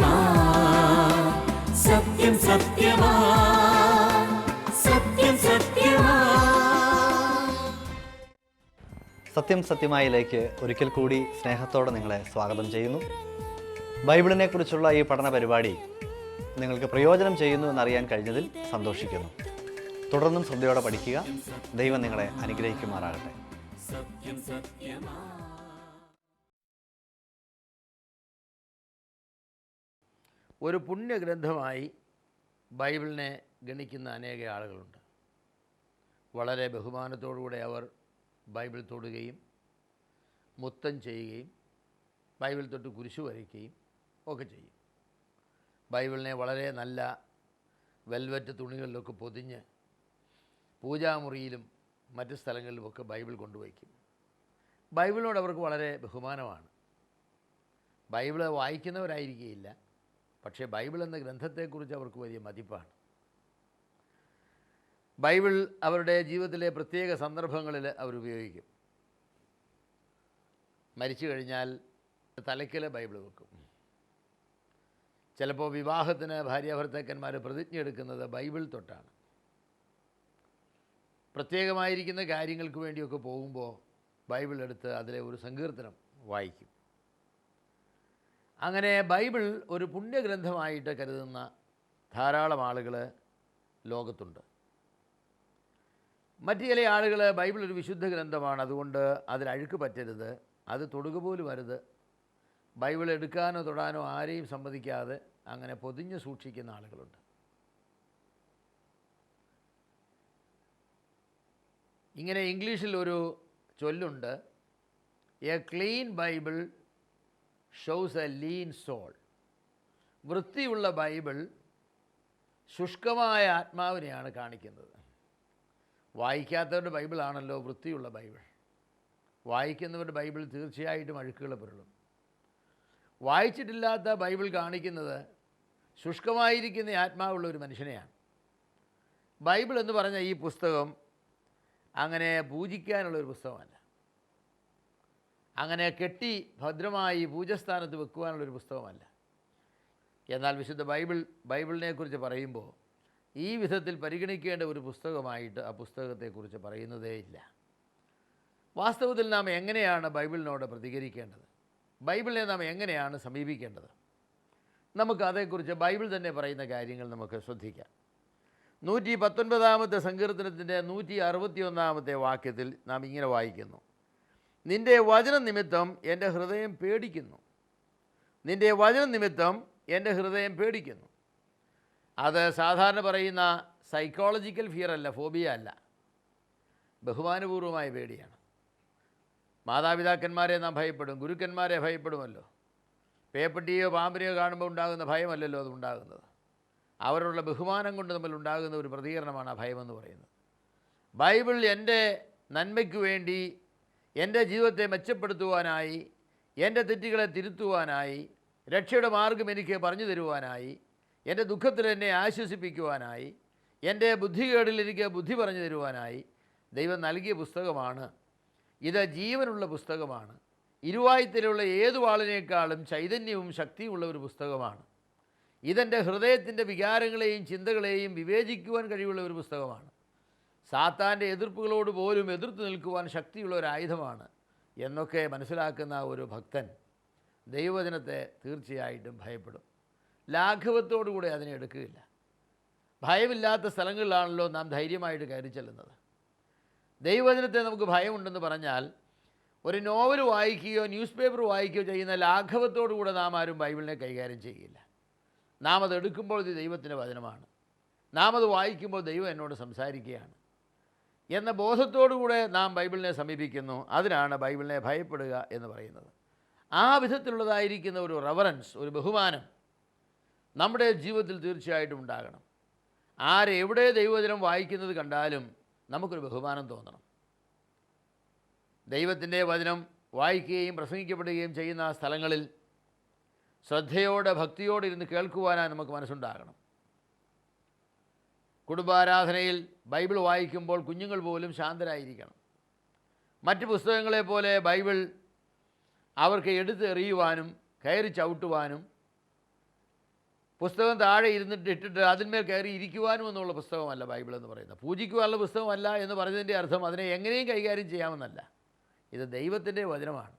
സത്യമാ സത്യം സത്യമാ സത്യം സത്യമാ. സത്യം സത്യമായിലേക്ക് ഒരിക്കൽ കൂടി സ്നേഹത്തോടെ നിങ്ങളെ സ്വാഗതം ചെയ്യുന്നു. ബൈബിളിനെ കുറിച്ചുള്ള ഈ പഠന പരിപാടി നിങ്ങൾക്ക് പ്രയോജനം ചെയ്യുന്നു എന്നറിയാൻ കഴിഞ്ഞതിൽ സന്തോഷിക്കുന്നു. തുടർന്നും ശ്രദ്ധയോടെ പഠിക്കുക. ദൈവം നിങ്ങളെ അനുഗ്രഹിക്കുമാറാകട്ടെ. ഒരു പുണ്യഗ്രന്ഥമായി ബൈബിളിനെ ഗണിക്കുന്ന അനേക ആളുകളുണ്ട്. വളരെ ബഹുമാനത്തോടുകൂടെ അവർ ബൈബിൾ തൊടുകയും മുത്തം ചെയ്യുകയും ബൈബിൾ തൊട്ട് കുരിശു വരയ്ക്കുകയും ഒക്കെ ചെയ്യും. ബൈബിളിനെ വളരെ നല്ല വെൽവെറ്റ് തുണികളിലൊക്കെ പൊതിഞ്ഞ് പൂജാമുറിയിലും മറ്റ് സ്ഥലങ്ങളിലുമൊക്കെ ബൈബിൾ കൊണ്ടുവയ്ക്കും. ബൈബിളിനോട് അവർക്ക് വളരെ ബഹുമാനമാണ്. ബൈബിൾ വായിക്കുന്നവരായിരിക്കുകയില്ല. പക്ഷേ ബൈബിൾ എന്ന ഗ്രന്ഥത്തെക്കുറിച്ച് അവർക്ക് വലിയ മതിപ്പാണ്. ബൈബിൾ അവരുടെ ജീവിതത്തിലെ പ്രത്യേക സന്ദർഭങ്ങളിൽ അവരുപയോഗിക്കും മരിച്ചു കഴിഞ്ഞാൽ തലയ്ക്കൽ ബൈബിൾ വെക്കും. ചിലപ്പോൾ വിവാഹത്തിന് ഭാര്യാഭർത്താക്കന്മാർ പ്രതിജ്ഞ എടുക്കുന്നത് ബൈബിൾ തൊട്ടാണ്. പ്രത്യേകമായിരിക്കുന്ന കാര്യങ്ങൾക്ക് വേണ്ടിയൊക്കെ പോകുമ്പോൾ ബൈബിൾ എടുത്ത് അതിലെ ഒരു സങ്കീർത്തനം വായിക്കും. അങ്ങനെ ബൈബിൾ ഒരു പുണ്യഗ്രന്ഥമായിട്ട് കരുതുന്ന ധാരാളം ആളുകൾ ലോകത്തുണ്ട്. മറ്റു ചില ആളുകൾ ബൈബിൾ ഒരു വിശുദ്ധ ഗ്രന്ഥമാണ് അതുകൊണ്ട് അതിൽ അഴുക്ക് പറ്റരുത് അത് തൊടുക പോലും വരുത് ബൈബിൾ എടുക്കാനോ തൊടാനോ ആരെയും സമ്മതിക്കാതെ അങ്ങനെ പൊതിഞ്ഞ് സൂക്ഷിക്കുന്ന ആളുകളുണ്ട്. ഇങ്ങനെ ഇംഗ്ലീഷിൽ ഒരു ചൊല്ലുണ്ട് a clean Bible shows a lean soul വൃത്തിയുള്ള ബൈബിൾ ശുഷ്കമായ ആത്മാവിനെയാണ് കാണിക്കുന്നത്. വായിക്കാത്തവരുടെ ബൈബിളാണല്ലോ വൃത്തിയുള്ള ബൈബിൾ. വായിക്കുന്നവരുടെ ബൈബിൾ തീർച്ചയായിട്ടും അഴുക്കുകൾ പുരളും. വായിച്ചിട്ടില്ലാത്ത ബൈബിൾ കാണിക്കുന്നത് ശുഷ്കമായിരിക്കുന്ന ആത്മാവുള്ള ഒരു മനുഷ്യനെയാണ്. ബൈബിൾ എന്ന് പറഞ്ഞ ഈ പുസ്തകം അങ്ങനെ പൂജിക്കാനുള്ള ഒരു പുസ്തകമല്ല. അങ്ങനെ കെട്ടി ഭദ്രമായി പൂജസ്ഥാനത്ത് വെക്കുവാനുള്ളൊരു പുസ്തകമല്ല. എന്നാൽ വിശുദ്ധ ബൈബിൾ ബൈബിളിനെക്കുറിച്ച് പറയുമ്പോൾ ഈ വിധത്തിൽ പരിഗണിക്കേണ്ട ഒരു പുസ്തകമായിട്ട് ആ പുസ്തകത്തെക്കുറിച്ച് പറയുന്നതേ ഇല്ല. വാസ്തവത്തിൽ നാം എങ്ങനെയാണ് ബൈബിളിനോട് പ്രതികരിക്കേണ്ടത്? ബൈബിളിനെ നാം എങ്ങനെയാണ് സമീപിക്കേണ്ടത്? നമുക്ക് അതേക്കുറിച്ച് ബൈബിൾ തന്നെ പറയുന്ന കാര്യങ്ങൾ നമുക്ക് ശ്രദ്ധിക്കാം. നൂറ്റി പത്തൊൻപതാമത്തെ സങ്കീർത്തനത്തിന്റെ നൂറ്റി അറുപത്തി ഒന്നാമത്തെ വാക്യത്തിൽ നാം ഇങ്ങനെ വായിക്കുന്നു. നിന്റെ വചനം നിമിത്തം എന്റെ ഹൃദയം പേടിക്കുന്നു. നിന്റെ വചനം നിമിത്തം എന്റെ ഹൃദയം പേടിക്കുന്നു. അത് സാധാരണ പറയുന്ന സൈക്കോളജിക്കൽ ഫിയർ അല്ല ഫോബിയ അല്ല. ബഹുമാനപൂർവമായ പേടിയാണ്. മാതാപിതാക്കന്മാരെ നാം ഭയപ്പെടും ഗുരുക്കന്മാരെ ഭയപ്പെടുമല്ലോ. പേപ്പട്ടിയോ പാമ്പിനെയോ കാണുമ്പോൾ ഉണ്ടാകുന്ന ഭയമല്ലല്ലോ അത് ഉണ്ടാകുന്നത്. അവരോടുള്ള ബഹുമാനം കൊണ്ട് നമ്മൾ ഉണ്ടാകുന്ന ഒരു പ്രതികരണമാണ് ആ ഭയമെന്ന് പറയുന്നത്. ബൈബിൾ എന്റെ നന്മയ്ക്ക് വേണ്ടി എന്റെ ജീവിതത്തെ മെച്ചപ്പെടുത്തുവാനായി എന്റെ തെറ്റുകളെ തിരുത്തുവാനായി രക്ഷയുടെ മാർഗം എനിക്ക് പറഞ്ഞു തരുവാനായി എന്റെ ദുഃഖത്തിൽ എന്നെ ആശ്വസിപ്പിക്കുവാനായി എന്റെ ബുദ്ധികേടിൽ എനിക്ക് ബുദ്ധി പറഞ്ഞു തരുവാനായി ദൈവം നൽകിയ പുസ്തകമാണ്. ഇത് ജീവനുള്ള പുസ്തകമാണ്. ഇരുവായുത്തിലുള്ള ഏതു വാളിനേക്കാളും ചൈതന്യവും ശക്തിയുമുള്ള ഒരു പുസ്തകമാണ്. ഇതെന്റെ ഹൃദയത്തിന്റെ വികാരങ്ങളെയും ചിന്തകളെയും വിവേചിക്കുവാൻ കഴിവുള്ള ഒരു പുസ്തകമാണ്. സാത്താന്റെ എതിർപ്പുകളോട് പോലും എതിർത്ത് നിൽക്കുവാൻ ശക്തിയുള്ള ഒരു ആയുധമാണ് എന്നൊക്കെ മനസ്സിലാക്കുന്ന ഒരു ഭക്തൻ ദൈവവചനത്തെ തീർച്ചയായിട്ടും ഭയപ്പെടും. ലാഘവത്തോടുകൂടെ അതിനെ എടുക്കുകയില്ല. ഭയമില്ലാത്ത സ്ഥലങ്ങളിലാണല്ലോ നാം ധൈര്യമായിട്ട് കയറി ചെല്ലുന്നത്. ദൈവവചനത്തെ നമുക്ക് ഭയമുണ്ടെന്ന് പറഞ്ഞാൽ ഒരു നോവൽ വായിക്കുകയോ ന്യൂസ് പേപ്പർ വായിക്കുകയോ ചെയ്യുന്ന ലാഘവത്തോടുകൂടെ നാം ആരും ബൈബിളിനെ കൈകാര്യം ചെയ്യില്ല. നാം അത് എടുക്കുമ്പോൾ ഇത് ദൈവത്തിന്റെ വചനമാണ്. നാം അത് വായിക്കുമ്പോൾ ദൈവം എന്നോട് സംസാരിക്കുകയാണ്. എന്ന ബോധത്തോടുകൂടെ നാം ബൈബിളിനെ സമീപിക്കുന്നു. അതിനാണ് ബൈബിളിനെ ഭയപ്പെടുക എന്ന് പറയുന്നത്. ആ വിധത്തിലുള്ളതായിരിക്കുന്ന ഒരു റവറൻസ് ഒരു ബഹുമാനം നമ്മുടെ ജീവിതത്തിൽ തീർച്ചയായിട്ടും ഉണ്ടാകണം. ആരെവിടെ ദൈവവചനം വായിക്കുന്നത് കണ്ടാലും നമുക്കൊരു ബഹുമാനം തോന്നണം. ദൈവത്തിന്റെ വചനം വായിക്കുകയും പ്രസംഗിക്കപ്പെടുകയും ചെയ്യുന്ന സ്ഥലങ്ങളിൽ ശ്രദ്ധയോടെ ഭക്തിയോടെ ഇരുന്ന് കേൾക്കുവാനായി നമുക്ക് മനസ്സുണ്ടാകണം. കുടുംബാരാധനയിൽ ബൈബിൾ വായിക്കുമ്പോൾ കുഞ്ഞുങ്ങൾ പോലും ശാന്തരായിരിക്കണം. മറ്റ് പുസ്തകങ്ങളെ പോലെ ബൈബിൾ അവർക്ക് എടുത്തെറിയുവാനും കയറി ചവിട്ടുവാനും പുസ്തകം താഴെ ഇരുന്നിട്ട് ഇട്ടിട്ട് അതിന്മേൽ കയറി ഇരിക്കുവാനും എന്നുള്ള പുസ്തകമല്ല ബൈബിൾ എന്ന് പറയുന്നത്. പൂജിക്കുവാനുള്ള പുസ്തകമല്ല എന്ന് പറഞ്ഞതിന്റെ അർത്ഥം അതിനെ എങ്ങനെയും കൈകാര്യം ചെയ്യാമെന്നല്ല. ഇത് ദൈവത്തിന്റെ വചനമാണ്.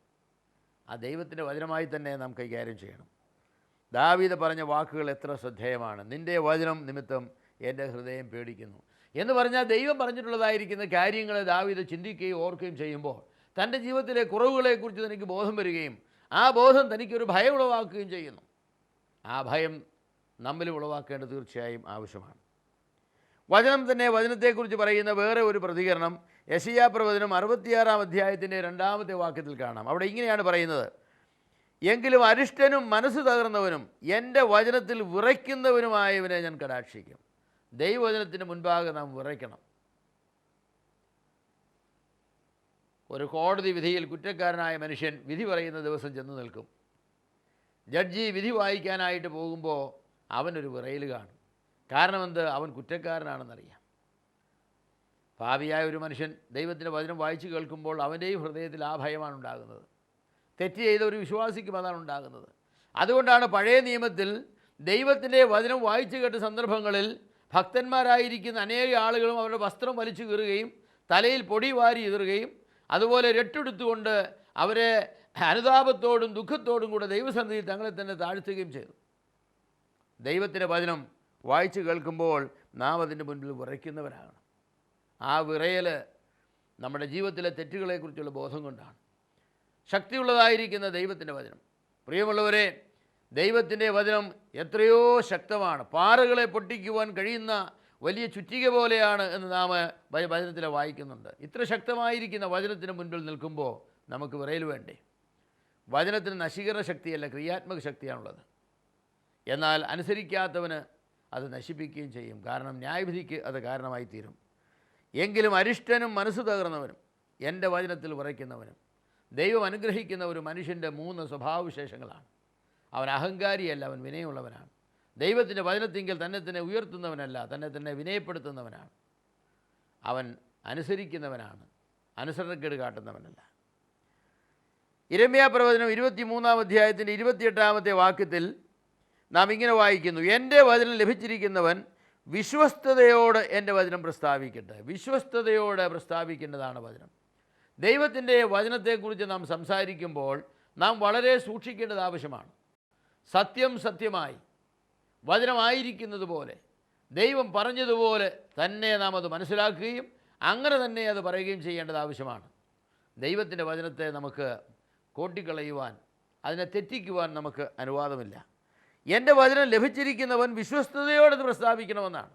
ആ ദൈവത്തിന്റെ വചനമായി തന്നെ നാം കൈകാര്യം ചെയ്യണം. ദാവീദ് പറഞ്ഞ വാക്കുകൾ എത്ര ശ്രദ്ധേയമാണ്. നിന്റെ വചനം നിമിത്തം എന്റെ ഹൃദയം പേടിക്കുന്നു. എന്ന് പറഞ്ഞാൽ ദൈവം പറഞ്ഞിട്ടുള്ളതായിരിക്കുന്ന കാര്യങ്ങളെ ദാവീദ് ചിന്തിക്കുകയും ഓർക്കുകയും ചെയ്യുമ്പോൾ തന്റെ ജീവിതത്തിലെ കുറവുകളെക്കുറിച്ച് തനിക്ക് ബോധം വരികയും ആ ബോധം തനിക്കൊരു ഭയം ഉളവാക്കുകയും ചെയ്യുന്നു. ആ ഭയം നമ്മിൽ ഉളവാക്കേണ്ടത് തീർച്ചയായും ആവശ്യമാണ്. വചനം തന്നെ വചനത്തെക്കുറിച്ച് പറയുന്ന വേറെ ഒരു പ്രതികരണം യശിയാ പ്രവചനം അറുപത്തിയാറാം അധ്യായത്തിന്റെ രണ്ടാമത്തെ വാക്യത്തിൽ കാണാം. അവിടെ ഇങ്ങനെയാണ് പറയുന്നത്. എങ്കിലും അരിഷ്ടനും മനസ്സ് തകർന്നവനും എന്റെ വചനത്തിൽ വിറയ്ക്കുന്നവനുമായവനെ ഞാൻ കടാക്ഷിക്കും. ദൈവവചനത്തിന് മുൻപാകെ നാം വിറയ്ക്കണം. ഒരു കോടതി വിധിയിൽ കുറ്റക്കാരനായ മനുഷ്യൻ വിധി പറയുന്ന ദിവസം ചെന്ന് നിൽക്കും. ജഡ്ജി വിധി വായിക്കാനായിട്ട് പോകുമ്പോൾ അവനൊരു വിറയിൽ കാണും. കാരണമെന്ത്? അവൻ കുറ്റക്കാരനാണെന്നറിയാം. ഭാവിയായ ഒരു മനുഷ്യൻ ദൈവത്തിന്റെ വചനം വായിച്ചു കേൾക്കുമ്പോൾ അവന്റെയും ഹൃദയത്തിൽ ആ ഭയമാണ് ഉണ്ടാകുന്നത്. തെറ്റ് ചെയ്ത ഒരു വിശ്വാസിക്കും അതാണ് ഉണ്ടാകുന്നത്. അതുകൊണ്ടാണ് പഴയ നിയമത്തിൽ ദൈവത്തിന്റെ വചനം വായിച്ചു കേട്ട സന്ദർഭങ്ങളിൽ ഭക്തന്മാരായിരിക്കുന്ന അനേക ആളുകളും അവരുടെ വസ്ത്രം വലിച്ചു കീറുകയും തലയിൽ പൊടി വാരി എതിറുകയും അതുപോലെ രട്ടെടുത്തുകൊണ്ട് അവരെ അനുതാപത്തോടും ദുഃഖത്തോടും കൂടെ ദൈവസന്നിധിയിൽ തങ്ങളെ തന്നെ താഴ്ത്തുകയും ചെയ്തു. ദൈവത്തിന്റെ വചനം വായിച്ചു കേൾക്കുമ്പോൾ നാം അതിന്റെ മുൻപിൽ വിറയ്ക്കുന്നവരാകണം. ആ വിറയൽ നമ്മുടെ ജീവിതത്തിലെ തെറ്റുകളെക്കുറിച്ചുള്ള ബോധം കൊണ്ടാണ്. ശക്തിയുള്ളതായിരിക്കുന്ന ദൈവത്തിന്റെ വചനം. പ്രിയമുള്ളവരെ ദൈവത്തിന്റെ വചനം എത്രയോ ശക്തമാണ്. പാറകളെ പൊട്ടിക്കുവാൻ കഴിയുന്ന വലിയ ചുറ്റിക പോലെയാണ് എന്ന് നാം വചനത്തിൽ വായിക്കുന്നുണ്ട്. ഇത്ര ശക്തമായിരിക്കുന്ന വചനത്തിന് മുൻപിൽ നിൽക്കുമ്പോൾ നമുക്ക് വിറയിൽ വേണ്ടേ? വചനത്തിന് നശീകരണ ശക്തിയല്ല ക്രിയാത്മക ശക്തിയാണുള്ളത്. എന്നാൽ അനുസരിക്കാത്തവന് അത് നശിപ്പിക്കുകയും ചെയ്യും. കാരണം ന്യായവിധിക്ക് അത് കാരണമായി തീരും എങ്കിലും അരിഷ്ടനും മനസ്സ് തകർന്നവനും എന്റെ വചനത്തിൽ വിറയ്ക്കുന്നവനും ദൈവം അനുഗ്രഹിക്കുന്ന ഒരു മനുഷ്യന്റെ മൂന്ന് സ്വഭാവവിശേഷങ്ങളാണ്. അവൻ അഹങ്കാരിയല്ല അവൻ വിനയമുള്ളവനാണ്. ദൈവത്തിന്റെ വചനത്തിങ്കിൽ തന്നെ തന്നെ ഉയർത്തുന്നവനല്ല തന്നെ തന്നെ വിനയപ്പെടുത്തുന്നവനാണ്. അവൻ അനുസരിക്കുന്നവനാണ് അനുസരണക്കേട് കാട്ടുന്നവനല്ല. ഇരമ്യാ പ്രവചനം ഇരുപത്തി മൂന്നാം അധ്യായത്തിന്റെ ഇരുപത്തിയെട്ടാമത്തെ വാക്യത്തിൽ നാം ഇങ്ങനെ വായിക്കുന്നു എന്റെ വചനം ലഭിച്ചിരിക്കുന്നവൻ വിശ്വസ്തയോട് എന്റെ വചനം പ്രസ്താവിക്കട്ടെ. വിശ്വസ്തയോടെ പ്രസ്താവിക്കേണ്ടതാണ് വചനം. ദൈവത്തിന്റെ വചനത്തെക്കുറിച്ച് നാം സംസാരിക്കുമ്പോൾ നാം വളരെ സൂക്ഷിക്കേണ്ടത് ആവശ്യമാണ്. സത്യം സത്യമായി. വചനമായിരിക്കുന്നത് പോലെ ദൈവം പറഞ്ഞതുപോലെ തന്നെ നാം അത് മനസ്സിലാക്കുകയും അങ്ങനെ തന്നെ അത് പറയുകയും ചെയ്യേണ്ടത് ആവശ്യമാണ്. ദൈവത്തിന്റെ വചനത്തെ നമുക്ക് കോട്ടിക്കളയുവാൻ അതിനെ തെറ്റിക്കുവാൻ നമുക്ക് അനുവാദമില്ല. എന്റെ വചനം ലഭിച്ചിരിക്കുന്നവൻ വിശ്വസ്തയോടെ ഇത് പ്രസ്താവിക്കണമെന്നാണ്.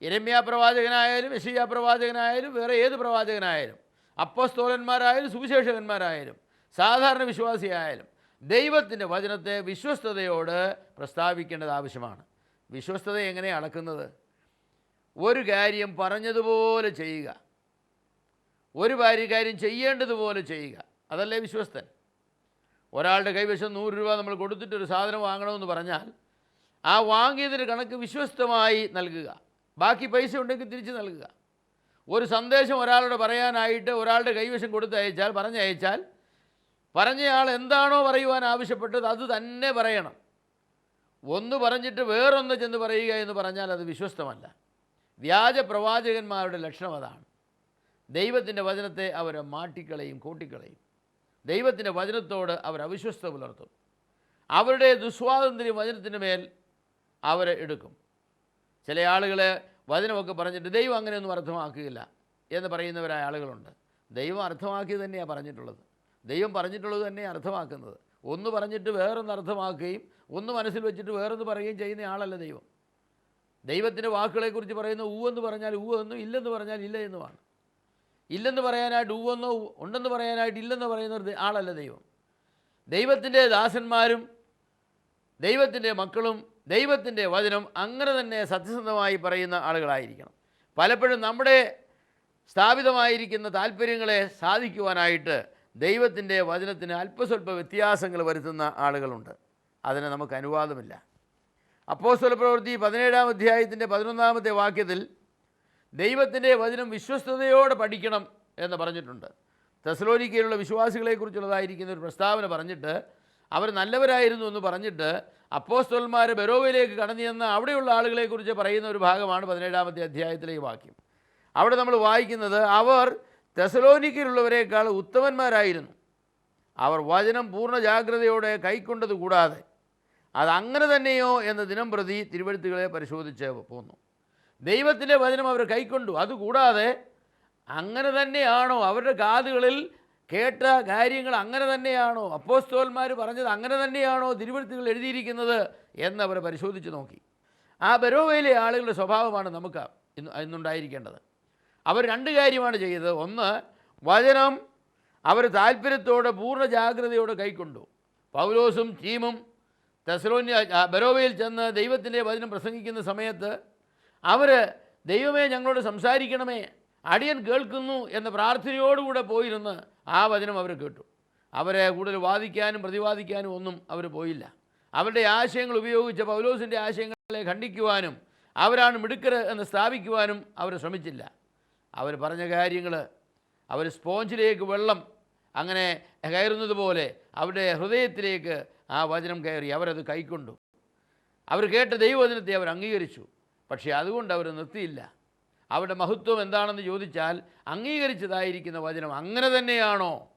ഇരമ്യ പ്രവാചകനായാലും യശയ്യ പ്രവാചകനായാലും വേറെ ഏത് പ്രവാചകനായാലും അപ്പസ്തോലന്മാരായാലും സുവിശേഷകന്മാരായാലും സാധാരണ വിശ്വാസിയായാലും ദൈവത്തിന്റെ വചനത്തെ വിശ്വസ്തയോട് പ്രസ്താവിക്കേണ്ടത് ആവശ്യമാണ്. വിശ്വസ്തത എങ്ങനെ അളക്കുന്നത്? ഒരു കാര്യം പറഞ്ഞതുപോലെ ചെയ്യുക. ഒരു കാര്യം ചെയ്യേണ്ടതുപോലെ ചെയ്യുക. അതല്ലേ വിശ്വസ്തൻ? ഒരാളുടെ കൈവശം നൂറ് രൂപ നമ്മൾ കൊടുത്തിട്ട് ഒരു സാധനം വാങ്ങണമെന്ന് പറഞ്ഞാൽ ആ വാങ്ങിയതിന് കണക്ക് വിശ്വസ്തമായി നൽകുക. ബാക്കി പൈസ ഉണ്ടെങ്കിൽ തിരിച്ച് നൽകുക. ഒരു സന്ദേശം ഒരാളോട് പറയാനായിട്ട് ഒരാളുടെ കൈവശം കൊടുത്തയച്ചാൽ പറഞ്ഞയച്ചാൽ പറഞ്ഞയാൾ എന്താണോ പറയുവാൻ ആവശ്യപ്പെട്ടത് അത് തന്നെ പറയണം. ഒന്ന് പറഞ്ഞിട്ട് വേറൊന്ന് ചെന്ന് പറയുക എന്ന് പറഞ്ഞാൽ അത് വിശ്വസ്തമല്ല. വ്യാജ പ്രവാചകന്മാരുടെ ലക്ഷണം അതാണ്. ദൈവത്തിന്റെ വചനത്തെ അവർ മാട്ടിക്കളയും കൂട്ടിക്കളയും. ദൈവത്തിന്റെ വചനത്തോട് അവർ അവിശ്വസ്ത പുലർത്തും. അവരുടെ ദുസ്വാതന്ത്ര്യം വചനത്തിന് മേൽ അവർ എടുക്കും. ചില ആളുകൾ വചനമൊക്കെ പറഞ്ഞിട്ട് ദൈവം അങ്ങനെയൊന്നും അർത്ഥമാക്കുകയില്ല എന്ന് പറയുന്നവരായ ആളുകളുണ്ട്. ദൈവം അർത്ഥമാക്കി തന്നെയാണ് പറഞ്ഞിട്ടുള്ളത്. ദൈവം പറഞ്ഞിട്ടുള്ളത് തന്നെയാണ് അർത്ഥമാക്കുന്നത്. ഒന്ന് പറഞ്ഞിട്ട് വേറൊന്ന് അർത്ഥമാക്കുകയും ഒന്ന് മനസ്സിൽ വെച്ചിട്ട് വേറൊന്ന് പറയുകയും ചെയ്യുന്ന ആളല്ല ദൈവം. ദൈവത്തിന്റെ വാക്കുകളെക്കുറിച്ച് പറയുന്ന എന്ന് പറഞ്ഞാൽ എന്നും ഇല്ലെന്ന് പറഞ്ഞാൽ ഇല്ല എന്നുമാണ്. ഇല്ലെന്ന് പറയാനായിട്ട് ഊവെന്നോ ഉണ്ടെന്ന് പറയാനായിട്ട് ഇല്ലെന്ന് പറയുന്ന ഒരു ആളല്ല ദൈവം. ദൈവത്തിന്റെ ദാസന്മാരും ദൈവത്തിന്റെ മക്കളും ദൈവത്തിന്റെ വചനം അങ്ങനെ തന്നെ സത്യസന്ധമായി പറയുന്ന ആളുകളായിരിക്കണം. പലപ്പോഴും നമ്മുടെ സ്ഥാപിതമായിരിക്കുന്ന താല്പര്യങ്ങളെ സാധിക്കുവാനായിട്ട് ദൈവത്തിന്റെ വചനത്തിന് അല്പസ്വല്പ വ്യത്യാസങ്ങൾ വരുത്തുന്ന ആളുകളുണ്ട്. അതിന് നമുക്ക് അനുവാദമില്ല. അപ്പോസ്വല പ്രവൃത്തി പതിനേഴാം അധ്യായത്തിന്റെ പതിനൊന്നാമത്തെ വാക്യത്തിൽ ദൈവത്തിന്റെ വചനം വിശ്വസ്തയോടെ പഠിക്കണം എന്ന് പറഞ്ഞിട്ടുണ്ട്. തെസലോനിക്കയിലുള്ള വിശ്വാസികളെക്കുറിച്ചുള്ളതായിരിക്കുന്ന ഒരു പ്രസ്താവന പറഞ്ഞിട്ട് അവർ നല്ലവരായിരുന്നു എന്ന് പറഞ്ഞിട്ട് അപ്പോസ്തോൽമാർ ബെറോവയിലേക്ക് കടന്നു ചെന്ന് അവിടെയുള്ള ആളുകളെക്കുറിച്ച് പറയുന്ന ഒരു ഭാഗമാണ് പതിനേഴാമത്തെ അധ്യായത്തിലെ ഈ വാക്യം. അവിടെ നമ്മൾ വായിക്കുന്നത് അവർ തെസലോനിക്കയിലുള്ളവരെക്കാൾ ഉത്തമന്മാരായിരുന്നു. അവർ വചനം പൂർണ ജാഗ്രതയോടെ കൈക്കൊണ്ടത് കൂടാതെ അത് അങ്ങനെ തന്നെയോ എന്ന ദിനം പ്രതി തിരുവഴുത്തുകളെ പരിശോധിച്ച് പോന്നു. ദൈവത്തിന്റെ വചനം അവർ കൈക്കൊണ്ടു. അതുകൂടാതെ അങ്ങനെ തന്നെയാണോ അവരുടെ കാതുകളിൽ കേട്ട കാര്യങ്ങൾ അങ്ങനെ തന്നെയാണോ? അപ്പോസ്തോന്മാർ പറഞ്ഞത് അങ്ങനെ തന്നെയാണോ തിരുവഴുത്തുകൾ എഴുതിയിരിക്കുന്നത് എന്നവർ പരിശോധിച്ച് നോക്കി. ആ ബരോവയിലെ ആളുകളുടെ സ്വഭാവമാണ് നമുക്ക് ഇന്ന് ഇന്നുണ്ടായിരിക്കേണ്ടത്. അവർ രണ്ട് കാര്യമാണ് ചെയ്തത്. ഒന്ന് വചനം അവർ താല്പര്യത്തോടെ പൂർണ ജാഗ്രതയോടെ കൈക്കൊണ്ടു. പൗലോസും ടീമും തെസലോന്യ ബരോവയിൽ ചെന്ന് ദൈവത്തിന്റെ വചനം പ്രസംഗിക്കുന്ന സമയത്ത് അവർ ദൈവമേ ഞങ്ങളോട് സംസാരിക്കണമേ അടിയൻ കേൾക്കുന്നു എന്ന പ്രാർത്ഥനയോടുകൂടെ പോയിരുന്ന് ആ വചനം അവർ കേട്ടു. അവരെ കൂടുതൽ വാദിക്കാനും പ്രതിവാദിക്കാനും ഒന്നും അവർ പോയില്ല. അവരുടെ ആശയങ്ങൾ ഉപയോഗിച്ച് പൗലോസിന്റെ ആശയങ്ങളെ ഖണ്ഡിക്കുവാനും അവരാണ് മിടുക്കർ എന്ന് സ്ഥാപിക്കുവാനും അവർ ശ്രമിച്ചില്ല. അവർ പറഞ്ഞ കാര്യങ്ങൾ അവർ സ്പോഞ്ചിലേക്ക് വെള്ളം അങ്ങനെ കയറുന്നത് പോലെ അവരുടെ ഹൃദയത്തിലേക്ക് ആ വചനം കയറി അവരത് കൈക്കൊണ്ടു. അവർ കേട്ട ദൈവവചനത്തെ അവർ അംഗീകരിച്ചു പക്ഷേ അതുകൊണ്ട് അവർ നിർത്തിയില്ല. അവരുടെ മഹത്വം എന്താണെന്ന് ചോദിച്ചാൽ അംഗീകരിച്ചതായിരിക്കുന്ന വചനം അങ്ങനെ തന്നെയാണോ?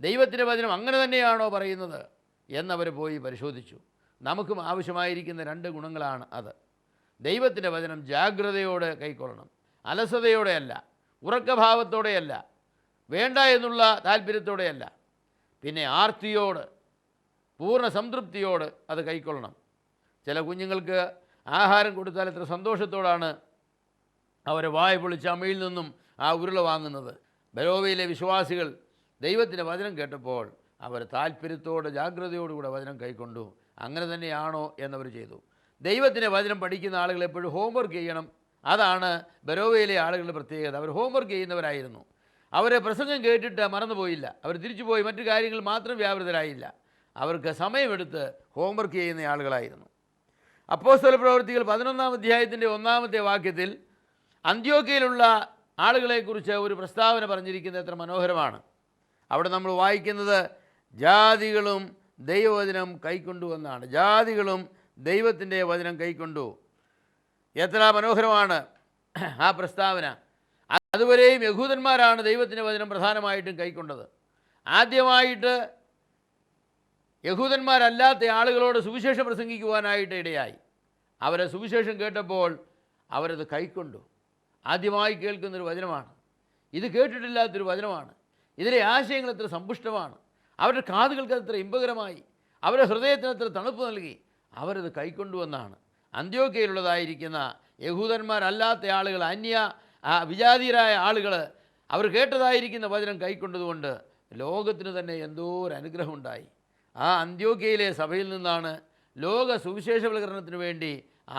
ദൈവത്തിന്റെ വചനം അങ്ങനെ തന്നെയാണോ പറയുന്നത്? എന്നവർ പോയി പരിശോധിച്ചു. നമുക്കും ആവശ്യമായിരിക്കുന്ന രണ്ട് ഗുണങ്ങളാണ് അത്. ദൈവത്തിന്റെ വചനം ജാഗ്രതയോടെ കൈക്കൊള്ളണം. അലസതയോടെയല്ല ഉറക്കഭാവത്തോടെയല്ല വേണ്ട എന്നുള്ള താല്പര്യത്തോടെയല്ല. പിന്നെ ആർത്തിയോട് പൂർണ സംതൃപ്തിയോട് അത് കൈക്കൊള്ളണം. ചില കുഞ്ഞുങ്ങൾക്ക് ആഹാരം കൊടുത്താൽ എത്ര സന്തോഷത്തോടാണ് അവരെ വായ പൊളിച്ച് അമ്മയിൽ നിന്നും ആ ഉരുള വാങ്ങുന്നത്. ബലോവയിലെ വിശ്വാസികൾ ദൈവത്തിന്റെ വചനം കേട്ടപ്പോൾ അവർ താല്പര്യത്തോടെ ജാഗ്രതയോടുകൂടെ വചനം കൈക്കൊണ്ടു. അങ്ങനെ തന്നെയാണോ എന്നവർ ചെയ്തു. ദൈവത്തിന്റെ വചനം പഠിക്കുന്ന ആളുകൾ എപ്പോഴും ഹോംവർക്ക് ചെയ്യണം. അതാണ് ബരോവയിലെ ആളുകളുടെ പ്രത്യേകത. അവർ ഹോംവർക്ക് ചെയ്യുന്നവരായിരുന്നു. അവരെ പ്രസംഗം കേട്ടിട്ട് മറന്നുപോയില്ല. അവർ തിരിച്ചുപോയി മറ്റു കാര്യങ്ങൾ മാത്രം വ്യാപൃതരായില്ല. അവർക്ക് സമയമെടുത്ത് ഹോംവർക്ക് ചെയ്യുന്ന ആളുകളായിരുന്നു. അപ്പോസ്തല പ്രവൃത്തികൾ പതിനൊന്നാം അധ്യായത്തിന്റെ ഒന്നാമത്തെ വാക്യത്തിൽ അന്ത്യോക്കയിലുള്ള ആളുകളെക്കുറിച്ച് ഒരു പ്രസ്താവന പറഞ്ഞിരിക്കുന്നത് എത്ര മനോഹരമാണ്. അവിടെ നമ്മൾ വായിക്കുന്നത് ജാതികളും ദൈവവചനം കൈക്കൊണ്ടു എന്നാണ്. ജാതികളും ദൈവത്തിന്റെ വചനം കൈക്കൊണ്ടു. എത്ര മനോഹരമാണ് ആ പ്രസ്താവന. അതുവരെയും യഹൂദന്മാരാണ് ദൈവത്തിന്റെ വചനം പ്രധാനമായിട്ടും കൈക്കൊണ്ടത്. ആദ്യമായിട്ട് യഹൂദന്മാരല്ലാത്ത ആളുകളോട് സുവിശേഷം പ്രസംഗിക്കുവാനായിട്ട് ഇടയായി. അവരെ സുവിശേഷം കേട്ടപ്പോൾ അവരത് കൈക്കൊണ്ടു. ആദ്യമായി കേൾക്കുന്നൊരു വചനമാണ്. ഇത് കേട്ടിട്ടില്ലാത്തൊരു വചനമാണ്. ഇതിലെ ആശയങ്ങൾ എത്ര സമ്പുഷ്ടമാണ്. അവരുടെ കാതുകൾക്ക് അത്ര ഇമ്പകരമായി. അവരുടെ ഹൃദയത്തിന് അത്ര തണുപ്പ് നൽകി. അവരത് കൈക്കൊണ്ടുവന്നാണ് അന്ത്യോക്കയിലുള്ളതായിരിക്കുന്ന യഹൂദന്മാരല്ലാത്ത ആളുകൾ അന്യ വിജാതീയരായ ആളുകൾ അവർ കേട്ടതായിരിക്കുന്ന വചനം കൈക്കൊണ്ടതുകൊണ്ട് ലോകത്തിന് തന്നെ എന്തോ ഒരു അനുഗ്രഹമുണ്ടായി ആ അന്ത്യോക്കയിലെ സഭയിൽ നിന്നാണ് ലോക സുവിശേഷവൽക്കരണത്തിന് വേണ്ടി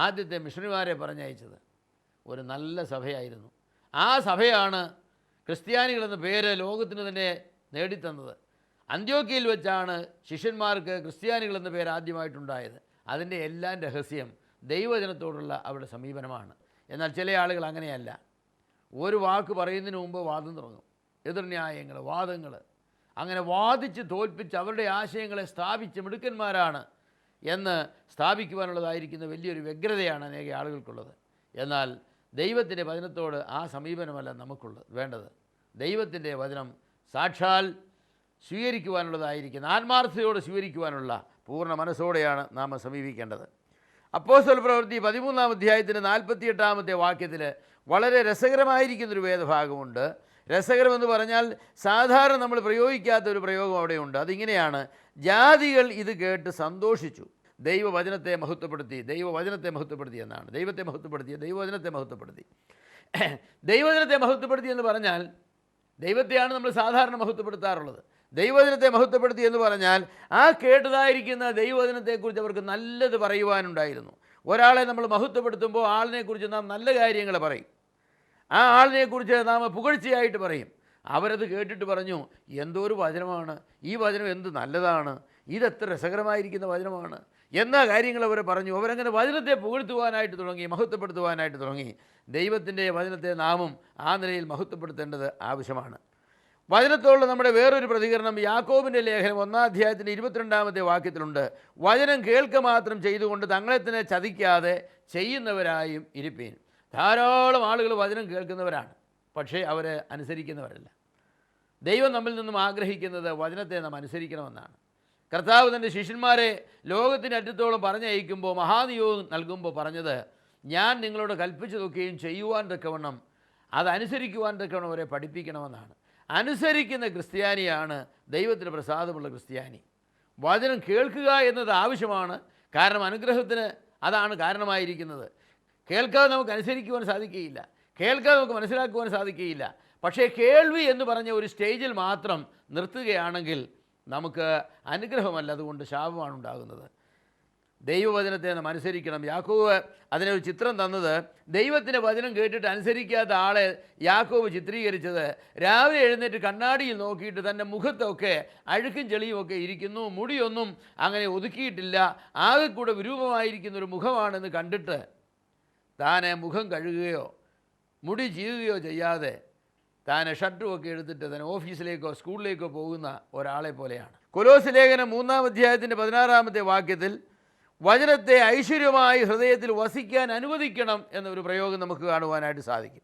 ആദ്യത്തെ മിഷണറിമാരെ പറഞ്ഞയച്ചത്. ഒരു നല്ല സഭയായിരുന്നു. ആ സഭയാണ് ക്രിസ്ത്യാനികൾ എന്ന പേര് ലോകത്തിന് തന്നെ നേടിത്തന്നത്. അന്ത്യോക്കയിൽ വെച്ചാണ് ശിഷ്യന്മാർക്ക് ക്രിസ്ത്യാനികൾ എന്ന പേര് ആദ്യമായിട്ടുണ്ടായത്. അതിന്റെ എല്ലാം രഹസ്യം ദൈവജനത്തോടുള്ള അവരുടെ സമീപനമാണ്. എന്നാൽ ചില ആളുകൾ അങ്ങനെയല്ല. ഒരു വാക്ക് പറയുന്നതിന് മുമ്പ് വാദം തുടങ്ങും. എതിർന്യായങ്ങൾ വാദങ്ങൾ. അങ്ങനെ വാദിച്ച് തോൽപ്പിച്ച് അവരുടെ ആശയങ്ങളെ സ്ഥാപിച്ച് മിടുക്കന്മാരാണ് എന്ന് സ്ഥാപിക്കുവാനുള്ളതായിരിക്കുന്ന വലിയൊരു വ്യഗ്രതയാണ് അനേക ആളുകൾക്കുള്ളത്. എന്നാൽ ദൈവത്തിന്റെ വചനത്തോട് ആ സമീപനമല്ല നമുക്കുള്ളത് വേണ്ടത്. ദൈവത്തിന്റെ വചനം സാക്ഷാൽ സ്വീകരിക്കുവാനുള്ളതായിരിക്കുന്ന ആത്മാർത്ഥതയോട് സ്വീകരിക്കുവാനുള്ള പൂർണ മനസ്സോടെയാണ് നാം സമീപിക്കേണ്ടത്. അപ്പോസ്തല പ്രവൃത്തി പതിമൂന്നാം അധ്യായത്തിന്റെ നാൽപ്പത്തിയെട്ടാമത്തെ വാക്യത്തിൽ വളരെ രസകരമായിരിക്കുന്നൊരു വേദഭാഗമുണ്ട്. രസകരമെന്ന് പറഞ്ഞാൽ സാധാരണ നമ്മൾ പ്രയോഗിക്കാത്ത ഒരു പ്രയോഗം അവിടെയുണ്ട്. അതിങ്ങനെയാണ് ജാതികൾ ഇത് കേട്ട് സന്തോഷിച്ചു. ദൈവവചനത്തെ മഹത്വപ്പെടുത്തി ദൈവവചനത്തെ മഹത്വപ്പെടുത്തി എന്നാണ്. ദൈവത്തെ മഹത്വപ്പെടുത്തി ദൈവവചനത്തെ മഹത്വപ്പെടുത്തി. ദൈവവചനത്തെ മഹത്വപ്പെടുത്തി എന്ന് പറഞ്ഞാൽ ദൈവത്തെയാണ് നമ്മൾ സാധാരണ മഹത്വപ്പെടുത്താറുള്ളത്. ദൈവവചനത്തെ മഹത്വപ്പെടുത്തി എന്ന് പറഞ്ഞാൽ ആ കേട്ടതായിരിക്കുന്ന ദൈവദിനത്തെക്കുറിച്ച് അവർക്ക് നല്ലത് പറയുവാനുണ്ടായിരുന്നു. ഒരാളെ നമ്മൾ മഹത്വപ്പെടുത്തുമ്പോൾ ആളിനെക്കുറിച്ച് നാം നല്ല കാര്യങ്ങൾ പറയും. ആ ആളിനെക്കുറിച്ച് നാം പുകഴ്ചയായിട്ട് പറയും. അവരത് കേട്ടിട്ട് പറഞ്ഞു എന്തോ ഒരു വചനമാണ്. ഈ വചനം എന്ത് നല്ലതാണ്. ഇതെത്ര രസകരമായിരിക്കുന്ന വചനമാണ്. എന്ന കാര്യങ്ങൾ അവർ പറഞ്ഞു. അവരങ്ങനെ വചനത്തെ പുകഴ്ത്തുവാനായിട്ട് തുടങ്ങി മഹത്വപ്പെടുത്തുവാനായിട്ട് തുടങ്ങി. ദൈവത്തിന്റെ വചനത്തെ നാമും ആ നിലയിൽ മഹത്വപ്പെടുത്തേണ്ടത് ആവശ്യമാണ്. വചനത്തോടുള്ള നമ്മുടെ വേറൊരു പ്രതികരണം. യാക്കോബിന്റെ ലേഖനം ഒന്നാം അധ്യായത്തിന്റെ ഇരുപത്തിരണ്ടാമത്തെ വാക്യത്തിലുണ്ട്. വചനം കേൾക്ക മാത്രം ചെയ്തുകൊണ്ട് തങ്ങളെ തന്നെ ചതിക്കാതെ ചെയ്യുന്നവരായും ഇരിപ്പീൻ. ധാരാളം ആളുകൾ വചനം കേൾക്കുന്നവരാണ്. പക്ഷേ അവരെ അനുസരിക്കുന്നവരല്ല. ദൈവം നമ്മിൽ നിന്നും ആഗ്രഹിക്കുന്നത് വചനത്തെ നാം അനുസരിക്കണമെന്നാണ്. കർത്താവ് തന്റെ ശിഷ്യന്മാരെ ലോകത്തിന്റെ അറ്റത്തോളം പറഞ്ഞയക്കുമ്പോൾ മഹാനിയോഗം നൽകുമ്പോൾ പറഞ്ഞത് ഞാൻ നിങ്ങളോട് കൽപ്പിച്ചതൊക്കെയും ചെയ്യുവാൻ തക്കവണ്ണം അതനുസരിക്കുവാൻ തക്കവണ്ണം അവരെ പഠിപ്പിക്കണമെന്നാണ്. അനുസരിക്കുന്ന ക്രിസ്ത്യാനിയാണ് ദൈവത്തിന് പ്രസാദമുള്ള ക്രിസ്ത്യാനി. വചനം കേൾക്കുക എന്നത് ആവശ്യമാണ്. കാരണം അനുഗ്രഹത്തിന് അതാണ് കാരണമായിരിക്കുന്നത്. കേൾക്കാതെ നമുക്ക് അനുസരിക്കുവാൻ സാധിക്കുകയില്ല. കേൾക്കാതെ നമുക്ക് മനസ്സിലാക്കുവാൻ സാധിക്കുകയില്ല. പക്ഷേ കേൾവി എന്ന് പറഞ്ഞ ഒരു സ്റ്റേജിൽ മാത്രം നിർത്തുകയാണെങ്കിൽ നമുക്ക് അനുഗ്രഹമല്ല. അതുകൊണ്ട് ശാപമാണ് ഉണ്ടാകുന്നത്. ദൈവവചനത്തെ നാം അനുസരിക്കണം. യാക്കോവ് അതിനൊരു ചിത്രം തന്നത് ദൈവത്തിന്റെ വചനം കേട്ടിട്ട് അനുസരിക്കാത്ത ആളെ യാക്കോവ് ചിത്രീകരിച്ചത് രാവിലെ എഴുന്നേറ്റ് കണ്ണാടിയിൽ നോക്കിയിട്ട് തന്റെ മുഖത്തൊക്കെ അഴുക്കും ചെളിയും ഒക്കെ ഇരിക്കുന്നു. മുടിയൊന്നും അങ്ങനെ ഒതുക്കിയിട്ടില്ല. ആകെ കൂടെ വിരൂപമായിരിക്കുന്ന ഒരു മുഖമാണെന്ന് കണ്ടിട്ട് താനെ മുഖം കഴുകുകയോ മുടി ചീകുകയോ ചെയ്യാതെ താൻ ഒക്കെ എടുത്തിട്ട് തന്നെ ഓഫീസിലേക്കോ സ്കൂളിലേക്കോ പോകുന്ന ഒരാളെ പോലെയാണ്. കൊലോസ് ലേഖനം മൂന്നാം അധ്യായത്തിന്റെ പതിനാറാമത്തെ വാക്യത്തിൽ വചനത്തെ ഐശ്വര്യമായി ഹൃദയത്തിൽ വസിക്കാൻ അനുവദിക്കണം എന്നൊരു പ്രയോഗം നമുക്ക് കാണുവാനായിട്ട് സാധിക്കും.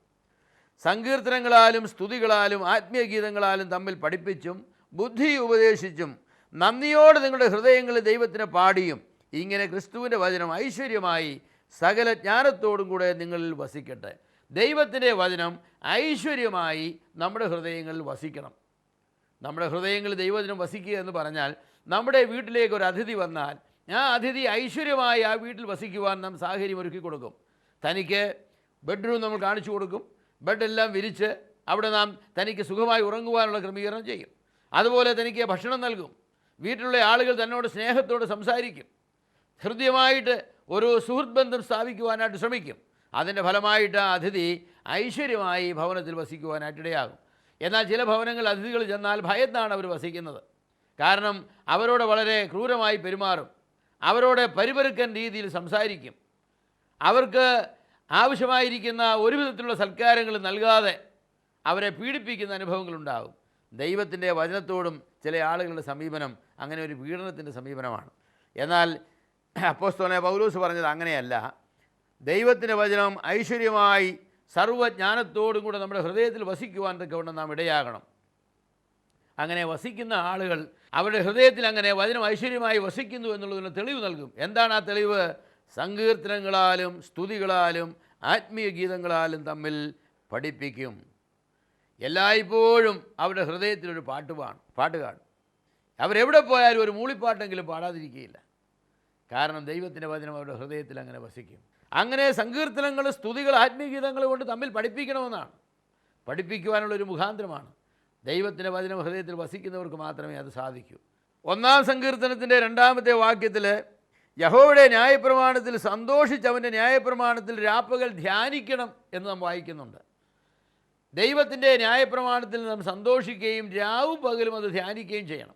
സങ്കീർത്തനങ്ങളാലും സ്തുതികളാലും ആത്മീയഗീതങ്ങളാലും തമ്മിൽ പഠിപ്പിച്ചും ബുദ്ധി ഉപദേശിച്ചും നന്ദിയോടെ നിങ്ങളുടെ ഹൃദയങ്ങളിൽ ദൈവത്തിന് പാടിയും ഇങ്ങനെ ക്രിസ്തുവിന്റെ വചനം ഐശ്വര്യമായി സകല ജ്ഞാനത്തോടും കൂടെ നിങ്ങളിൽ വസിക്കട്ടെ. ദൈവത്തിന്റെ വചനം ഐശ്വര്യമായി നമ്മുടെ ഹൃദയങ്ങളിൽ വസിക്കണം. നമ്മുടെ ഹൃദയങ്ങളിൽ ദൈവത്തിനും വസിക്കുക എന്ന് പറഞ്ഞാൽ നമ്മുടെ വീട്ടിലേക്ക് ഒരു അതിഥി വന്നാൽ ആ അതിഥി ഐശ്വര്യമായി ആ വീട്ടിൽ വസിക്കുവാൻ നാം സാഹചര്യം ഒരുക്കി കൊടുക്കും. തനിക്ക് ബെഡ്റൂം നമ്മൾ കാണിച്ചു കൊടുക്കും. ബെഡെല്ലാം വിരിച്ച് അവിടെ നാം തനിക്ക് സുഖമായി ഉറങ്ങുവാനുള്ള ക്രമീകരണം ചെയ്യും. അതുപോലെ തനിക്ക് ഭക്ഷണം നൽകും. വീട്ടിലുള്ള ആളുകൾ തന്നോട് സ്നേഹത്തോട് സംസാരിക്കും. ഹൃദ്യമായിട്ട് ഒരു സുഹൃത്ത് ബന്ധം സ്ഥാപിക്കുവാനായിട്ട് ശ്രമിക്കും. അതിന്റെ ഫലമായിട്ട് ആ അതിഥി ഐശ്വര്യമായി ഭവനത്തിൽ വസിക്കുവാനായിട്ടിടയാകും എന്നാൽ ചില ഭവനങ്ങളിൽ അതിഥികൾ ചെന്നാൽ ഭയത്താണ് അവർ വസിക്കുന്നത്. കാരണം അവരോട് വളരെ ക്രൂരമായി പെരുമാറും. അവരോട് പരിപരുക്കൻ രീതിയിൽ സംസാരിക്കും. അവർക്ക് ആവശ്യമായിരിക്കുന്ന ഒരു വിധത്തിലുള്ള സൽക്കാരങ്ങൾ നൽകാതെ അവരെ പീഡിപ്പിക്കുന്ന അനുഭവങ്ങളുണ്ടാകും ദൈവത്തിന്റെ വചനത്തോടും ചില ആളുകളുടെ സമീപനം അങ്ങനെ ഒരു പീഡനത്തിന്റെ സമീപനമാണ്. എന്നാൽ അപ്പോസ്തോനെ പൗലൂസ് പറഞ്ഞത് അങ്ങനെയല്ല. ദൈവത്തിന്റെ വചനം ഐശ്വര്യമായി സർവജ്ഞാനത്തോടും കൂടെ നമ്മുടെ ഹൃദയത്തിൽ വസിക്കുവാൻ തക്കവണ്ണം നാം ഇടയാകണം. അങ്ങനെ വസിക്കുന്ന ആളുകൾ അവരുടെ ഹൃദയത്തിൽ അങ്ങനെ വചനം ഐശ്വര്യമായി വസിക്കുന്നു എന്നുള്ളതിന് തെളിവ് നൽകും. എന്താണ് ആ തെളിവ്? സങ്കീർത്തനങ്ങളാലും സ്തുതികളാലും ആത്മീയ ഗീതങ്ങളാലും തമ്മിൽ പഠിപ്പിക്കും. എല്ലായ്പ്പോഴും അവരുടെ ഹൃദയത്തിലൊരു പാട്ട് പാടും പാട്ട് കാണും. അവരെവിടെ പോയാലും ഒരു മൂളിപ്പാട്ടെങ്കിലും പാടാതിരിക്കുകയില്ല. കാരണം ദൈവത്തിന്റെ വചനം അവരുടെ ഹൃദയത്തിൽ അങ്ങനെ വസിക്കും. അങ്ങനെ സങ്കീർത്തനങ്ങൾ സ്തുതികൾ ആത്മീയഗീതങ്ങൾ കൊണ്ട് തമ്മിൽ പഠിപ്പിക്കണമെന്നാണ്. പഠിപ്പിക്കുവാനുള്ളൊരു മുഖാന്തരമാണ്. ദൈവത്തിന്റെ വചനം ഹൃദയത്തിൽ വസിക്കുന്നവർക്ക് മാത്രമേ അത് സാധിക്കൂ. ഒന്നാം സങ്കീർത്തനത്തിന്റെ രണ്ടാമത്തെ വാക്യത്തിൽ യഹോയുടെ ന്യായപ്രമാണത്തിൽ സന്തോഷിച്ച് അവന്റെ ന്യായപ്രമാണത്തിൽ രാപ്പകൽ ധ്യാനിക്കണം എന്ന് നാം വായിക്കുന്നുണ്ട്. ദൈവത്തിന്റെ ന്യായപ്രമാണത്തിൽ നാം സന്തോഷിക്കുകയും രാവും പകലും അത് ധ്യാനിക്കുകയും ചെയ്യണം.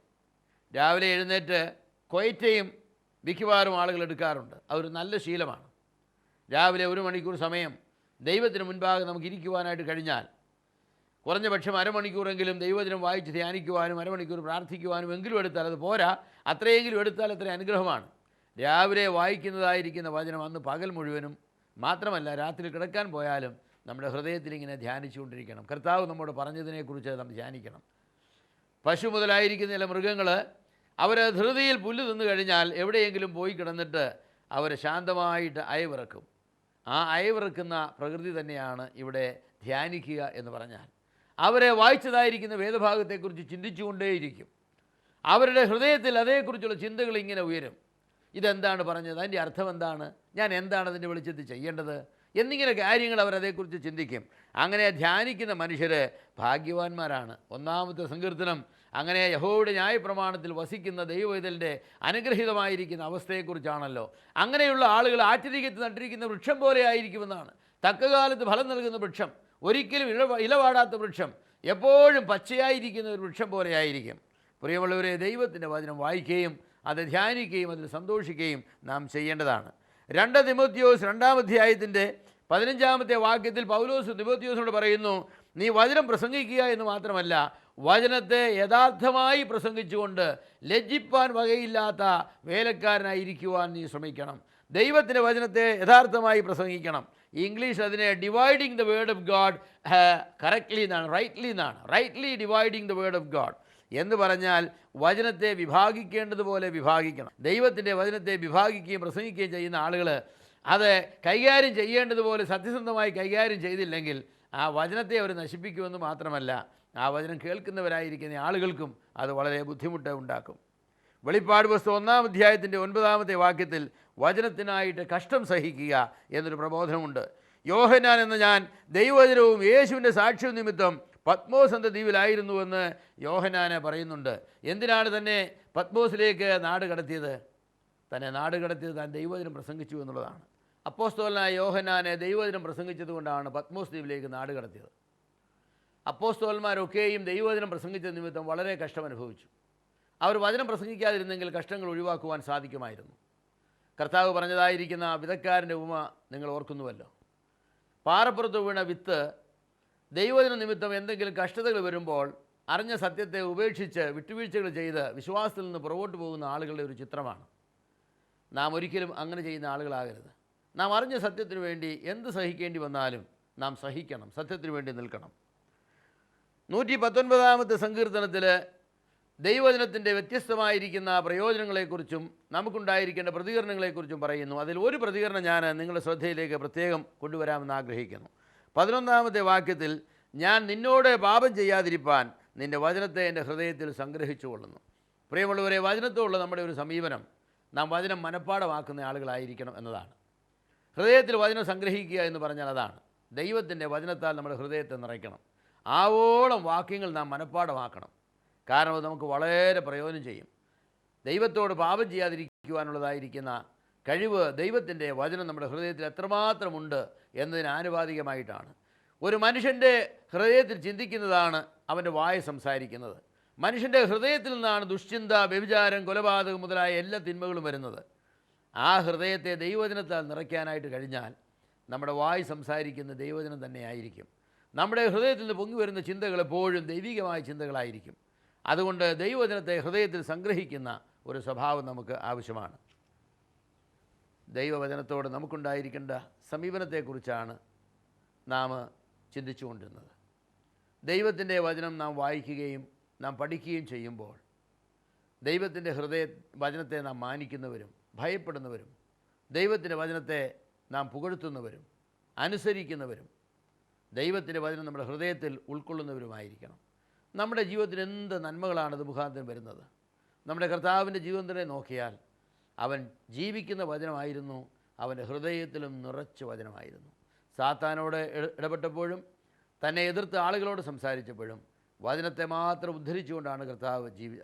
രാവിലെ എഴുന്നേറ്റ് കൊയറ്റയും മിക്കവാറും ആളുകൾ എടുക്കാറുണ്ട്. അതൊരു നല്ല ശീലമാണ്. രാവിലെ ഒരു മണിക്കൂർ സമയം ദൈവത്തിന് മുൻപാകെ നമുക്ക് ഇരിക്കുവാനായിട്ട് കഴിഞ്ഞാൽ കുറഞ്ഞ പക്ഷം അരമണിക്കൂറെങ്കിലും ദൈവദിനം വായിച്ച് ധ്യാനിക്കുവാനും അരമണിക്കൂർ പ്രാർത്ഥിക്കുവാനും എങ്കിലും എടുത്താൽ അത് പോരാ. അത്രയെങ്കിലും എടുത്താൽ അത്ര അനുഗ്രഹമാണ്. രാവിലെ വായിക്കുന്നതായിരിക്കുന്ന വചനം അന്ന് പകൽ മുഴുവനും മാത്രമല്ല രാത്രി കിടക്കാൻ പോയാലും നമ്മുടെ ഹൃദയത്തിൽ ഇങ്ങനെ ധ്യാനിച്ചുകൊണ്ടിരിക്കണം. കർത്താവ് നമ്മോട് പറഞ്ഞതിനെക്കുറിച്ച് നാം ധ്യാനിക്കണം. പശു മുതലായിരിക്കുന്ന ചില മൃഗങ്ങൾ അവർ ധൃതിയിൽ പുല്ല് തിന്നു കഴിഞ്ഞാൽ എവിടെയെങ്കിലും പോയി കിടന്നിട്ട് അവർ ശാന്തമായിട്ട് അയവിറക്കും. ആ അയവിറക്കുന്ന പ്രകൃതി തന്നെയാണ് ഇവിടെ ധ്യാനിക്കുക എന്ന് പറഞ്ഞാൽ. അവരെ വായിച്ചതായിരിക്കുന്ന വേദഭാഗത്തെക്കുറിച്ച് ചിന്തിച്ചുകൊണ്ടേയിരിക്കും. അവരുടെ ഹൃദയത്തിൽ അതേക്കുറിച്ചുള്ള ചിന്തകൾ ഇങ്ങനെ ഉയരും. ഇതെന്താണ് പറഞ്ഞത്? അതിന്റെ അർത്ഥം എന്താണ്? ഞാൻ എന്താണ് അതിന്റെ വെളിച്ചത്തിൽ ചെയ്യേണ്ടത്? എന്നിങ്ങനെ കാര്യങ്ങൾ അവരതേക്കുറിച്ച് ചിന്തിക്കും. അങ്ങനെ ധ്യാനിക്കുന്ന മനുഷ്യർ ഭാഗ്യവാന്മാരാണ്. ഒന്നാമത്തെ സങ്കീർത്തനം അങ്ങനെ യഹോയുടെ ന്യായപ്രമാണത്തിൽ വസിക്കുന്ന ദൈവവേദലിന്റെ അനുഗ്രഹീതമായിരിക്കുന്ന അവസ്ഥയെക്കുറിച്ചാണല്ലോ. അങ്ങനെയുള്ള ആളുകൾ ആറ്റിരിക്കത്ത് നട്ടിരിക്കുന്ന വൃക്ഷം പോലെ ആയിരിക്കുമെന്നാണ്. തക്കകാലത്ത് ഫലം നൽകുന്ന വൃക്ഷം. ഒരിക്കലും ഇല ഇലവാടാത്ത വൃക്ഷം. എപ്പോഴും പച്ചയായിരിക്കുന്ന ഒരു വൃക്ഷം പോലെയായിരിക്കും പ്രിയമുള്ളവരെ ദൈവത്തിന്റെ വചനം വായിക്കുകയും അത് ധ്യാനിക്കുകയും അതിൽ സന്തോഷിക്കുകയും നാം ചെയ്യേണ്ടതാണ്. രണ്ട് തിമോത്യോസ് രണ്ടാം അധ്യായത്തിന്റെ പതിനഞ്ചാമത്തെ വാക്യത്തിൽ പൗലോസ് തിമോത്യോസിനോട് പറയുന്നു നീ വചനം പ്രസംഗിക്കുക എന്ന് മാത്രമല്ല വചനത്തെ യഥാർത്ഥമായി പ്രസംഗിച്ചുകൊണ്ട് ലജ്ജിപ്പാൻ വകയില്ലാത്ത വേലക്കാരനായിരിക്കുവാൻ നീ ശ്രമിക്കണം. ദൈവത്തിന്റെ വചനത്തെ യഥാർത്ഥമായി പ്രസംഗിക്കണം. ഇംഗ്ലീഷ് അതിനെ dividing the word of God correctly എന്നാണ് റൈറ്റ്ലി എന്നാണ്. Rightly dividing the word of God എന്ന് പറഞ്ഞാൽ വചനത്തെ വിഭാഗിക്കേണ്ടതുപോലെ വിഭാഗിക്കണം. ദൈവത്തിന്റെ വചനത്തെ വിഭാഗിക്കുകയും പ്രസംഗിക്കുകയും ചെയ്യുന്ന ആളുകൾ അത് കൈകാര്യം ചെയ്യേണ്ടതുപോലെ സത്യസന്ധമായി കൈകാര്യം ചെയ്തില്ലെങ്കിൽ ആ വചനത്തെ അവർ നശിപ്പിക്കുമെന്ന് മാത്രമല്ല ആ വചനം കേൾക്കുന്നവരായിരിക്കുന്ന ആളുകൾക്കും അത് വളരെ ബുദ്ധിമുട്ട് ഉണ്ടാക്കും. വെളിപ്പാട് പുസ്തകം ഒന്നാം അധ്യായത്തിന്റെ ഒൻപതാമത്തെ വാക്യത്തിൽ വചനത്തിനായിട്ട് കഷ്ടം സഹിക്കുക എന്നൊരു പ്രബോധനമുണ്ട്. യോഹനാൻ എന്ന ഞാൻ ദൈവവചനവും യേശുവിന്റെ സാക്ഷ്യവും നിമിത്തം പത്മോസ് ദ്വീപിലായിരുന്നുവെന്ന് യോഹനാന് പറയുന്നുണ്ട്. എന്തിനാണ് തന്നെ പത്മോസിലേക്ക് നാട് കടത്തിയത്? തന്നെ നാട് കടത്തിയത് താൻ ദൈവവചനം പ്രസംഗിച്ചു എന്നുള്ളതാണ്. അപ്പോസ്തോലനായ യോഹനാനെ ദൈവവചനം പ്രസംഗിച്ചതുകൊണ്ടാണ് പത്മോസ് ദ്വീപിലേക്ക് നാട് കടത്തിയത്. അപ്പോസ്തോലന്മാരൊക്കെയും ദൈവവചനം പ്രസംഗിച്ച നിമിത്തം വളരെ കഷ്ടം അനുഭവിച്ചു. അവർ വചനം പ്രസംഗിക്കാതിരുന്നെങ്കിൽ കഷ്ടങ്ങൾ ഒഴിവാക്കുവാൻ സാധിക്കുമായിരുന്നു. കർത്താവ് പറഞ്ഞതായിരിക്കുന്ന വിധക്കാരന്റെ ഉപമ നിങ്ങൾ ഓർക്കുന്നുവല്ലോ. പാറപ്പുറത്ത് വീണ വിത്ത് ദൈവജന നിമിത്തം എന്തെങ്കിലും കഷ്ടതകൾ വരുമ്പോൾ അറിഞ്ഞ സത്യത്തെ ഉപേക്ഷിച്ച് വിട്ടുവീഴ്ചകൾ ചെയ്ത് വിശ്വാസത്തിൽ നിന്ന് പുറകോട്ട് പോകുന്ന ആളുകളുടെ ഒരു ചിത്രമാണ്. നാം ഒരിക്കലും അങ്ങനെ ചെയ്യുന്ന ആളുകളാകരുത്. നാം അറിഞ്ഞ സത്യത്തിന് വേണ്ടി എന്ത് സഹിക്കേണ്ടി വന്നാലും നാം സഹിക്കണം സത്യത്തിന് വേണ്ടി നിൽക്കണം. നൂറ്റി പത്തൊൻപതാമത്തെ സങ്കീർത്തനത്തിൽ ദൈവജനത്തിന്റെ വ്യത്യസ്തമായിരിക്കുന്ന പ്രയോജനങ്ങളെക്കുറിച്ചും നമുക്കുണ്ടായിരിക്കേണ്ട പ്രതികരണങ്ങളെക്കുറിച്ചും പറയുന്നു. അതിൽ ഒരു പ്രതികരണം ഞാൻ നിങ്ങളുടെ ശ്രദ്ധയിലേക്ക് പ്രത്യേകം കൊണ്ടുവരാമെന്ന് ആഗ്രഹിക്കുന്നു. പതിനൊന്നാമത്തെ വാക്യത്തിൽ ഞാൻ നിന്നോട് പാപം ചെയ്യാതിരിപ്പാൻ നിന്റെ വചനത്തെ എന്റെ ഹൃദയത്തിൽ സംഗ്രഹിച്ചു കൊള്ളുന്നു. പ്രിയമുള്ളവരെ വചനത്തോടുള്ള നമ്മുടെ ഒരു സമീപനം നാം വചനം മനഃപ്പാടമാക്കുന്ന ആളുകളായിരിക്കണം എന്നതാണ്. ഹൃദയത്തിൽ വചനം സംഗ്രഹിക്കുക എന്ന് പറഞ്ഞാൽ അതാണ്. ദൈവത്തിന്റെ വചനത്താൽ നമ്മുടെ ഹൃദയത്തെ നിറയ്ക്കണം. ആവോളം വാക്യങ്ങൾ നാം മനഃപ്പാടമാക്കണം കാരണം അത് നമുക്ക് വളരെ പ്രയോജനം ചെയ്യും. ദൈവത്തോട് പാപം ചെയ്യാതിരിക്കുവാനുള്ളതായിരിക്കുന്ന കഴിവ് ദൈവത്തിന്റെ വചനം നമ്മുടെ ഹൃദയത്തിൽ എത്രമാത്രമുണ്ട് എന്നതിന് ആനുപാതികമായിട്ടാണ്. ഒരു മനുഷ്യന്റെ ഹൃദയത്തിൽ ചിന്തിക്കുന്നതാണ് അവന്റെ വായ സംസാരിക്കുന്നത്. മനുഷ്യന്റെ ഹൃദയത്തിൽ നിന്നാണ് ദുശ്ചിന്ത വ്യഭിചാരം കൊലപാതകം മുതലായ എല്ലാ തിന്മകളും വരുന്നത്. ആ ഹൃദയത്തെ ദൈവവചനത്താൽ നിറയ്ക്കാനായിട്ട് കഴിഞ്ഞാൽ നമ്മുടെ വായ് സംസാരിക്കുന്ന ദൈവവചനം തന്നെയായിരിക്കും നമ്മുടെ ഹൃദയത്തിൽ നിന്ന് പൊങ്ങി വരുന്ന ചിന്തകൾ എപ്പോഴും ദൈവികമായ ചിന്തകളായിരിക്കും. അതുകൊണ്ട് ദൈവവചനത്തെ ഹൃദയത്തിൽ സംഗ്രഹിക്കുന്ന ഒരു സ്വഭാവം നമുക്ക് ആവശ്യമാണ്. ദൈവവചനത്തോട് നമുക്കുണ്ടായിരിക്കേണ്ട സമീപനത്തെക്കുറിച്ചാണ് നാം ചിന്തിച്ചുകൊണ്ടിരുന്നത്. ദൈവത്തിന്റെ വചനം നാം വായിക്കുകയും നാം പഠിക്കുകയും ചെയ്യുമ്പോൾ ദൈവത്തിന്റെ ഹൃദയ വചനത്തെ നാം മാനിക്കുന്നവരും ഭയപ്പെടുന്നവരും ദൈവത്തിന്റെ വചനത്തെ നാം പുകഴ്ത്തുന്നവരും അനുസരിക്കുന്നവരും ദൈവത്തിന്റെ വചനം നമ്മുടെ ഹൃദയത്തിൽ ഉൾക്കൊള്ളുന്നവരുമായിരിക്കണം. നമ്മുടെ ജീവിതത്തിൽ എന്ത് നന്മകളാണ് ഇത് മുഖാന്തരം വരുന്നത്? നമ്മുടെ കർത്താവിന്റെ ജീവിതത്തിനെ നോക്കിയാൽ അവൻ ജീവിക്കുന്ന വചനമായിരുന്നു അവന്റെ ഹൃദയത്തിലും നിറച്ച വചനമായിരുന്നു. സാത്താനോട് ഇട- ഇടപെട്ടപ്പോഴും തന്നെ എതിർത്ത് ആളുകളോട് സംസാരിച്ചപ്പോഴും വചനത്തെ മാത്രം ഉദ്ധരിച്ചുകൊണ്ടാണ് കർത്താവ് ജീവി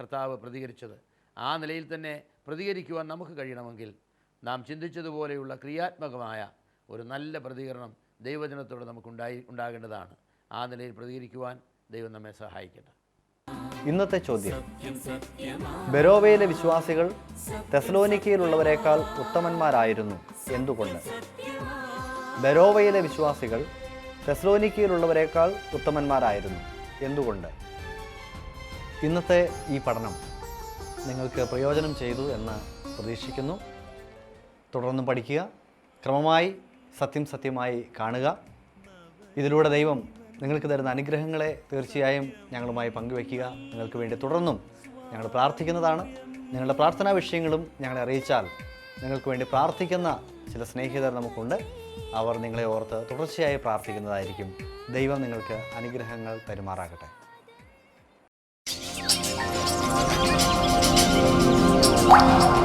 കർത്താവ് പ്രതികരിച്ചത്. ആ നിലയിൽ തന്നെ പ്രതികരിക്കുവാൻ നമുക്ക് കഴിയണമെങ്കിൽ നാം ചിന്തിച്ചതുപോലെയുള്ള ക്രിയാത്മകമായ ഒരു നല്ല പ്രതികരണം ദൈവജനത്തോട് നമുക്കുണ്ടായി ഉണ്ടാകേണ്ടതാണ്. ആ നിലയിൽ പ്രതികരിക്കുവാൻ ദൈവം നമ്മെ സഹായിക്കട്ടെ. ഇന്നത്തെ ചോദ്യം. ബെരോവയിലെ വിശ്വാസികൾ തെസലോനിക്കയിലുള്ളവരെക്കാൾ ഉത്തമന്മാരായിരുന്നു എന്തുകൊണ്ട്? ബെരോവയിലെ വിശ്വാസികൾ തെസലോനിക്കയിലുള്ളവരെക്കാൾ ഉത്തമന്മാരായിരുന്നു എന്തുകൊണ്ട്? ഇന്നത്തെ ഈ പഠനം നിങ്ങൾക്ക് പ്രയോജനം ചെയ്തു എന്ന് പ്രതീക്ഷിക്കുന്നു. തുടർന്ന് പഠിക്കുക. ക്രമമായി സത്യം സത്യമായി കാണുക. ഇതിലൂടെ ദൈവം നിങ്ങൾക്ക് തരുന്ന അനുഗ്രഹങ്ങളെ തീർച്ചയായും ഞങ്ങളുമായി പങ്കുവയ്ക്കുക. നിങ്ങൾക്ക് വേണ്ടി തുടർന്നും ഞങ്ങൾ പ്രാർത്ഥിക്കുന്നതാണ്. നിങ്ങളുടെ പ്രാർത്ഥനാ വിഷയങ്ങളും ഞങ്ങളെ അറിയിച്ചാൽ നിങ്ങൾക്ക് വേണ്ടി പ്രാർത്ഥിക്കുന്ന ചില സ്നേഹിതർ നമുക്കുണ്ട്. അവർ നിങ്ങളെ ഓർത്ത് തുടർച്ചയായി പ്രാർത്ഥിക്കുന്നതായിരിക്കും. ദൈവം നിങ്ങൾക്ക് അനുഗ്രഹങ്ങൾ തരുമാറാകട്ടെ. വചനം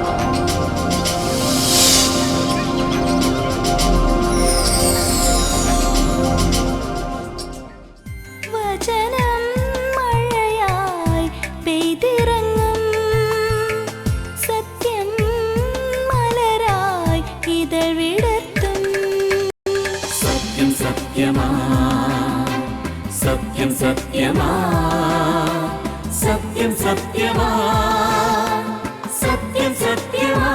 സത്യം സത്യമാ സത്യം സത്യമാ.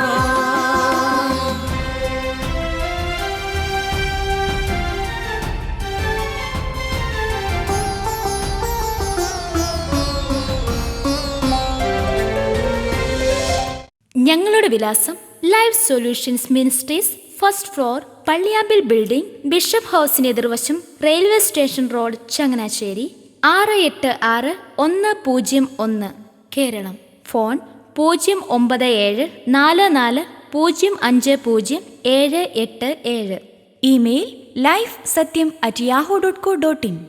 ഞങ്ങളുടെ വിലാസം life solutions ministries first floor Palliyampil building bishop ഹൗസിന് എതിർവശം റെയിൽവേ സ്റ്റേഷൻ റോഡ് ചങ്ങനാശ്ശേരി. ആറ് എട്ട് ആറ് ഒന്ന് പൂജ്യം ഒന്ന്. കേരളം. ഫോൺ പൂജ്യം ഒമ്പത് ഏഴ് നാല് നാല് പൂജ്യം അഞ്ച് പൂജ്യം ഏഴ് എട്ട് ഏഴ്. Email life Sathyam at Yahoo dot co dot in.